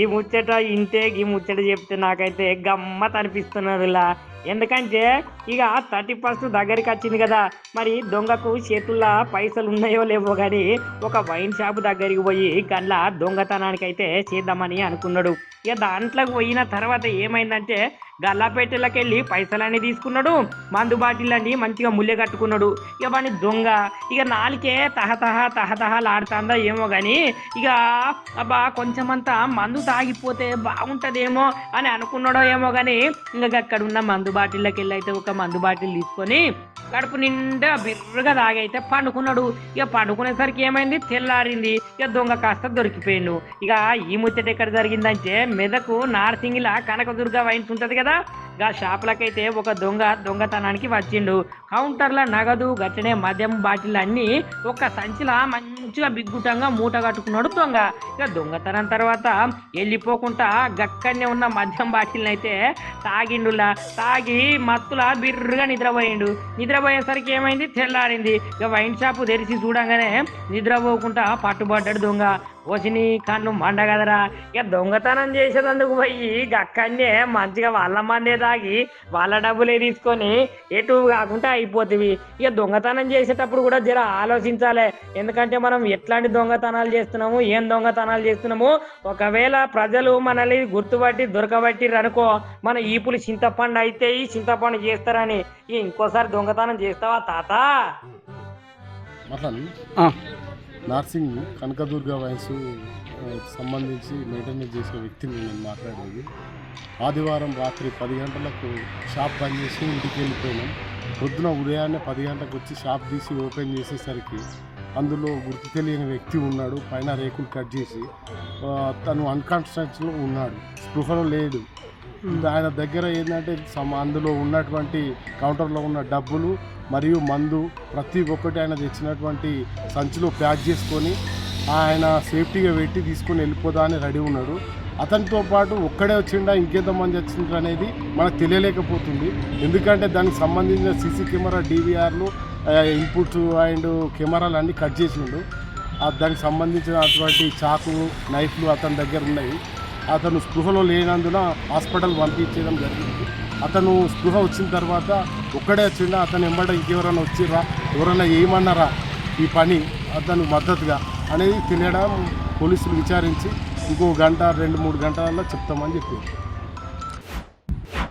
ఈ ముచ్చట ఇంటే ఈ ముచ్చట చెప్తే నాకైతే గమ్మత్ అనిపిస్తున్నదిలా. ఎందుకంటే ఇక థర్టీ ఫస్ట్ దగ్గరికి వచ్చింది కదా మరి దొంగకు చేతుల్లో పైసలు ఉన్నాయో లేవో కానీ ఒక వైన్ షాప్ దగ్గరికి పోయి గల్లా దొంగతనానికి అయితే చేద్దామని అనుకున్నాడు. ఇక దాంట్లోకి పోయిన తర్వాత ఏమైందంటే గల్లాపేటలోకి వెళ్ళి పైసలన్నీ తీసుకున్నాడు మందు బాటిల్ మంచిగా ముల్లె కట్టుకున్నాడు. ఇక వాడిని దొంగ ఇక నాలుకే తహతహ తహతహలాడుతుందా ఏమో కానీ ఇక అబ్బా కొంచెమంతా మందు తాగిపోతే బాగుంటుందేమో అని అనుకున్నాడో ఏమో కానీ ఇంకా అక్కడ ఉన్న మందు బాటిల్లోకి వెళ్ళి అయితే ఒక మందు బాటిల్ తీసుకొని కడుపు నిండా బిర్రగా తాగైతే పండుకున్నాడు. ఇక పండుకునేసరికి ఏమైంది? తెల్లారింది. ఇక దొంగ కాస్త దొరికిపోయిండు. ఇక ఈ ముచ్చట ఎక్కడ జరిగిందంటే మెదకు నార్సింగిలా కనకదుర్గ వైన్స్ కదా ¿verdad? గా షాపులకైతే ఒక దొంగ దొంగతనానికి వచ్చిండు. కౌంటర్ల నగదు గట్టనే మద్యం బాటిల్ అన్ని ఒక సంచిలా మంచిగా బిగ్గుటంగా మూట కట్టుకున్నాడు దొంగ. ఇక దొంగతనం తర్వాత వెళ్ళిపోకుండా గక్కనే ఉన్న మద్యం బాటిల్ని అయితే తాగిండులా. తాగి మత్తులా బిర్రుగా నిద్రపోయిండు. నిద్రపోయేసరికి ఏమైంది? తెల్లారింది. ఇక వైన్ షాపు తెరిచి చూడంగానే నిద్రపోకుండా పట్టుబడ్డాడు దొంగ. వచ్చిని కన్ను మండ కదరా ఇక దొంగతనం చేసేదందుకు పోయి గక్కనే మంచిగా వాళ్ళ మందే తాగి వాళ్ళ డబ్బులే తీసుకొని ఎటు కాకుండా అయిపోతుంది ఇక దొంగతనం చేసేటప్పుడు కూడా జర ఆలోచించాలి. ఎందుకంటే మనం ఎట్లాంటి దొంగతనాలు చేస్తున్నాము ఏం దొంగతనాలు చేస్తున్నాము? ఒకవేళ ప్రజలు మనల్ని గుర్తుపట్టి దొరకబట్టి అనుకో మన ఈపులు చింతపండు అయితే ఈ చింతపండు చేస్తారని. ఇంకోసారి దొంగతనం చేస్తావా తాత. నార్సింగ్ కనకదుర్గ వయసు సంబంధించి మెయింటెనెన్స్ చేసే వ్యక్తిని నేను మాట్లాడేది. ఆదివారం రాత్రి పది గంటలకు షాప్ బంద్ చేసి ఇంటికి వెళ్ళిపోయినాం. పొద్దున ఉదయాన్నే పది గంటలకు వచ్చి షాప్ తీసి ఓపెన్ చేసేసరికి అందులో గుర్తు తెలియని వ్యక్తి ఉన్నాడు. పైన రేకులు కట్ చేసి తను అన్కాన్స్టెన్స్లో ఉన్నాడు. స్పృహలో లేడు. ఆయన దగ్గర ఏంటంటే అందులో ఉన్నటువంటి కౌంటర్లో ఉన్న డబ్బులు మరియు మందు ప్రతి ఒక్కటి ఆయన తెచ్చినటువంటి సంచిలో ప్యాక్ చేసుకొని ఆయన సేఫ్టీగా పెట్టి తీసుకొని వెళ్ళిపోదా అని రెడీ ఉన్నాడు. అతనితో పాటు ఒక్కడే వచ్చిండా ఇంకెంతమంది వచ్చిండ్రు అనేది మనకు తెలియలేకపోతుంది. ఎందుకంటే దానికి సంబంధించిన సీసీ కెమెరా డీవీఆర్లు ఇన్పుట్ అండ్ కెమెరాలు అన్నీ కట్ చేసిండు. దానికి సంబంధించినటువంటి చాకు నైఫ్లు అతని దగ్గర ఉన్నాయి. అతను స్పృహలో లేనందున హాస్పిటల్ పంపించడం జరిగింది. అతను స్పృహ వచ్చిన తర్వాత ఒక్కడే వచ్చిండా అతను ఎంబడ ఇంకెవరైనా వచ్చిర్రా ఎవరైనా ఏమన్నారా ఈ పని అతను మద్దతుగా అనేది తెలియడం పోలీసులు విచారించి ఇంకో గంట రెండు మూడు గంటలలో చెప్తామని చెప్పారు.